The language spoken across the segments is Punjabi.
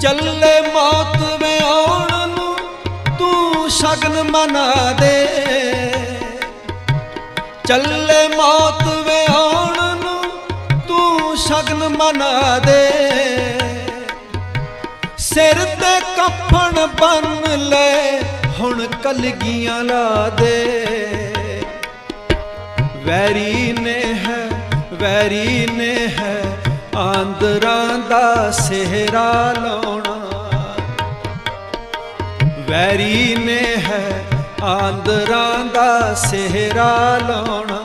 ਚੱਲੇ ਮੌਤ ਵੇ ਆਉਣ ਨੂੰ ਤੂੰ ਸ਼ਗਨ ਮਨਾ ਦੇ। ਚੱਲੇ ਮੌਤ ਵੇ ਆਉਣ ਨੂੰ ਤੂੰ ਸ਼ਗਨ ਮਨਾ ਦੇ। ਸਿਰ ਤੇ ਕਫਨ ਬੰਨ ਲੈ, ਹੁਣ ਕਲਗੀਆਂ ਲਾ ਦੇ। ਵੈਰੀ ਨੇ ਹੈ, ਵੈਰੀ ਨੇ ਹੈ ਆਂਦਰਾਂ ਦਾ ਸਿਹਰਾ ਲਾਉਣਾ। ਵੈਰੀ ਨੇ ਹੈ ਆਂਦਰਾਂ ਦਾ ਸਿਹਰਾ ਲਾਉਣਾ।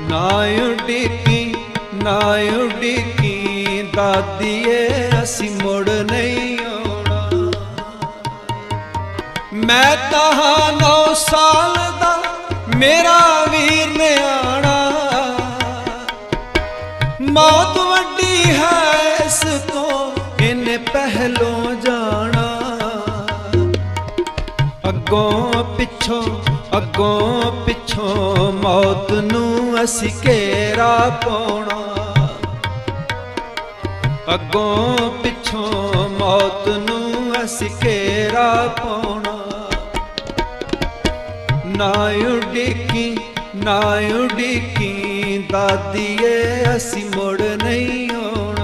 ਨਾ ਉਡੀਕੀ ਨਾ ਉਡੀਕੀ ਦਾਦੀਏ, ਅਸੀਂ ਮੁੜ ਨਹੀਂ ਆਉਣਾ। ਮੈਂ ਤਾਂ ਨੌ ਸਾਲ ਦਾ, ਮੇਰਾ ਵੀਰ ਨੇ ਆਣਾ ਮੌਤ ਵੱਡੀ ਹੈ ਇਸ ਤੋਂ, ਇਹਨੇ ਪਹਿਲੋਂ ਜਾਣਾ। ਅੱਗੋਂ ਪਿੱਛੋਂ ਅੱਗੋਂ ਪਿੱਛੋਂ ਮੌਤ ਨੂੰ ਅਸੀਂ ਘੇਰਾ ਪਾਉਣਾ। ਅੱਗੋਂ ਪਿੱਛੋਂ ਮੌਤ ਨੂੰ ਅਸੀਂ ਘੇਰਾ ਪਾਉਣਾ। ਨਾ ਉਡੀਕੀ ਨਾ ਉਡੀਕੀ। ਦਾਦੀਏ ਅਸੀਂ ਮੁੜ ਨਹੀਂ ਆਉਣਾ।